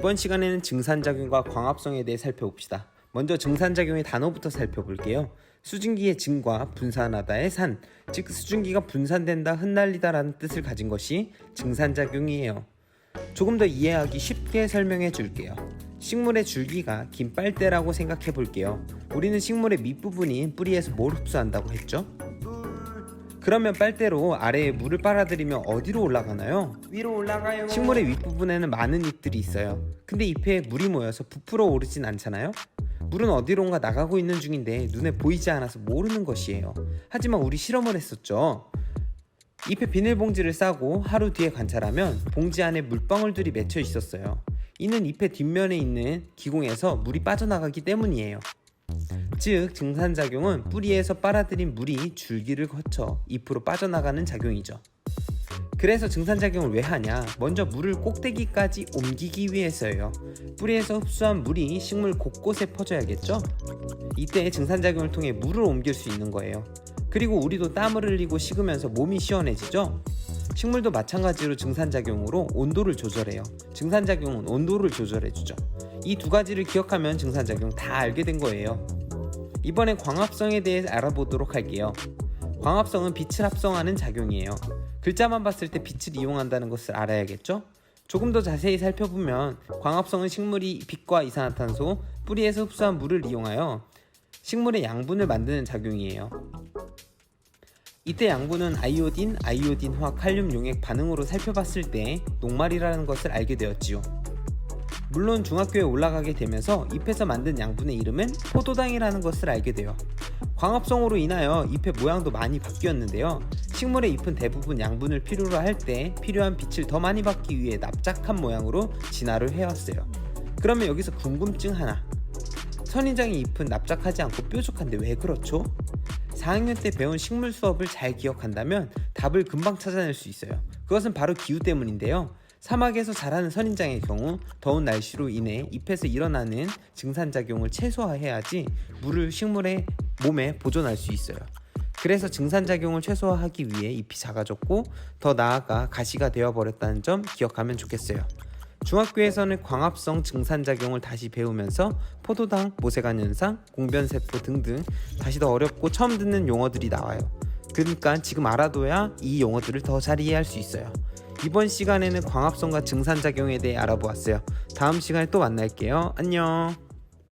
이번 시간에는 증산작용과 광합성에 대해 살펴봅시다. 먼저 증산작용의 단어부터 살펴볼게요. 수증기의 증과 분산하다의 산, 즉 수증기가 분산된다, 흩날리다라는 뜻을 가진 것이 증산작용이에요. 조금 더 이해하기 쉽게 설명해 줄게요. 식물의 줄기가 긴 빨대라고 생각해 볼게요. 우리는 식물의 밑부분이 뿌리에서 뭘 흡수한다고 했죠? 그러면 빨대로 아래에 물을 빨아들이면 어디로 올라가나요? 위로 올라가요. 식물의 윗부분에는 많은 잎들이 있어요. 근데 잎에 물이 모여서 부풀어 오르진 않잖아요? 물은 어디론가 나가고 있는 중인데 눈에 보이지 않아서 모르는 것이에요. 하지만 우리 실험을 했었죠. 잎에 비닐봉지를 싸고 하루 뒤에 관찰하면 봉지 안에 물방울들이 맺혀 있었어요. 이는 잎의 뒷면에 있는 기공에서 물이 빠져나가기 때문이에요. 즉 증산작용은 뿌리에서 빨아들인 물이 줄기를 거쳐 잎으로 빠져나가는 작용이죠. 그래서 증산작용을 왜 하냐? 먼저 물을 꼭대기까지 옮기기 위해서예요. 뿌리에서 흡수한 물이 식물 곳곳에 퍼져야겠죠? 이때 증산작용을 통해 물을 옮길 수 있는 거예요. 그리고 우리도 땀을 흘리고 식으면서 몸이 시원해지죠? 식물도 마찬가지로 증산작용으로 온도를 조절해요. 증산작용은 온도를 조절해주죠. 이 두 가지를 기억하면 증산작용 다 알게 된 거예요. 이번엔 광합성에 대해 알아보도록 할게요. 광합성은 빛을 합성하는 작용이에요. 글자만 봤을 때 빛을 이용한다는 것을 알아야겠죠? 조금 더 자세히 살펴보면 광합성은 식물이 빛과 이산화탄소, 뿌리에서 흡수한 물을 이용하여 식물의 양분을 만드는 작용이에요. 이때 양분은 아이오딘, 아이오딘화, 칼륨 용액 반응으로 살펴봤을 때 녹말이라는 것을 알게 되었지요. 물론 중학교에 올라가게 되면서 잎에서 만든 양분의 이름은 포도당이라는 것을 알게 돼요. 광합성으로 인하여 잎의 모양도 많이 바뀌었는데요. 식물의 잎은 대부분 양분을 필요로 할 때 필요한 빛을 더 많이 받기 위해 납작한 모양으로 진화를 해왔어요. 그러면 여기서 궁금증 하나. 선인장의 잎은 납작하지 않고 뾰족한데 왜 그렇죠? 4학년 때 배운 식물 수업을 잘 기억한다면 답을 금방 찾아낼 수 있어요. 그것은 바로 기후 때문인데요. 사막에서 자라는 선인장의 경우 더운 날씨로 인해 잎에서 일어나는 증산작용을 최소화해야지 물을 식물의 몸에 보존할 수 있어요. 그래서 증산작용을 최소화하기 위해 잎이 작아졌고 더 나아가 가시가 되어버렸다는 점 기억하면 좋겠어요. 중학교에서는 광합성 증산작용을 다시 배우면서 포도당, 모세관 현상, 공변세포 등등 다시 더 어렵고 처음 듣는 용어들이 나와요. 그러니까 지금 알아둬야 이 용어들을 더 잘 이해할 수 있어요. 이번 시간에는 광합성과 증산작용에 대해 알아보았어요. 다음 시간에 또 만날게요. 안녕.